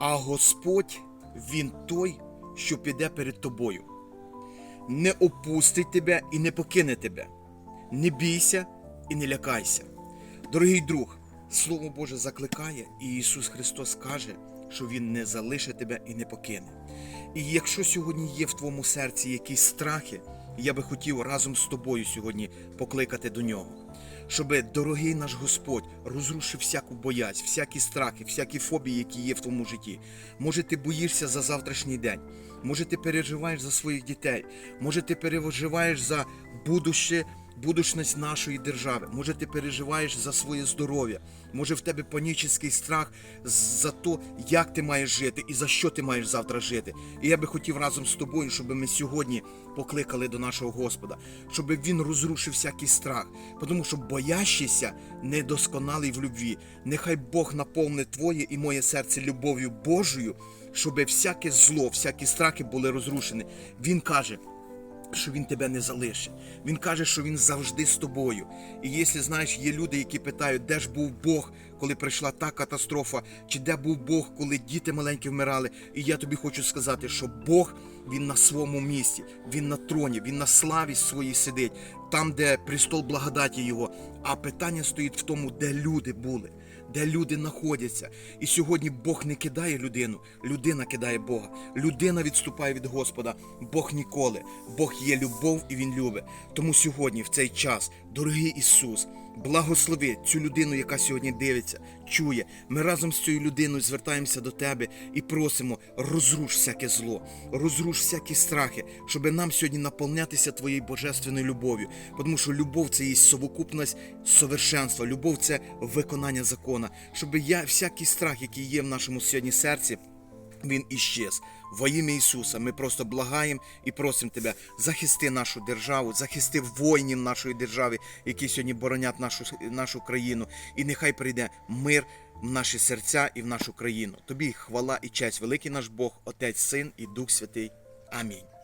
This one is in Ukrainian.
А Господь, Він той, що піде перед тобою. Не опустить тебе і не покине тебе. Не бійся і не лякайся. Дорогий друг, Слово Боже закликає, і Ісус Христос каже, що Він не залишить тебе і не покине. І якщо сьогодні є в твоєму серці якісь страхи, я би хотів разом з тобою сьогодні покликати до нього. Щоби дорогий наш Господь розрушив всяку боязнь, всякі страхи, всякі фобії, які є в твоєму житті. Може, ти боїшся за завтрашній день, може, ти переживаєш за своїх дітей, може, ти переживаєш за будуще будучність нашої держави. Може, ти переживаєш за своє здоров'я, може в тебе панічний страх за те, як ти маєш жити і за що ти маєш завтра жити. І я би хотів разом з тобою, щоб ми сьогодні покликали до нашого Господа, щоб він розрушив всякий страх, тому що боящийся недосконалий в любві. Нехай Бог наповнить твоє і моє серце любов'ю Божою, щоб всяке зло, всякі страхи були розрушені. Він каже що він тебе не залишить. Він каже, що він завжди з тобою. І якщо знаєш, є люди, які питають, де ж був Бог, коли прийшла та катастрофа, чи де був Бог, коли діти маленькі вмирали. І я тобі хочу сказати, що Бог він на своєму місці, він на троні, він на славі своїй сидить, там, де престол благодаті його. А питання стоїть в тому, де люди були. Де люди знаходяться. І сьогодні Бог не кидає людину, людина кидає Бога. Людина відступає від Господа. Бог ніколи. Бог є любов і Він любить. Тому сьогодні, в цей час, дорогий Ісус, благослови цю людину, яка сьогодні дивиться, чує. Ми разом з цією людиною звертаємося до Тебе і просимо, розруш всяке зло, розруш всякі страхи, щоб нам сьогодні наповнятися Твоєю божественною любов'ю. Тому що любов це є совокупність совершенства, любов це виконання закона, щоб я всякий страх, який є в нашому сьогодні серці. Він іщез. Во ім'я Ісуса ми просто благаємо і просимо Тебе, захисти нашу державу, захисти воїнів нашої держави, які сьогодні боронять нашу, нашу країну. І нехай прийде мир в наші серця і в нашу країну. Тобі хвала і честь, великий наш Бог, Отець, Син і Дух Святий. Амінь.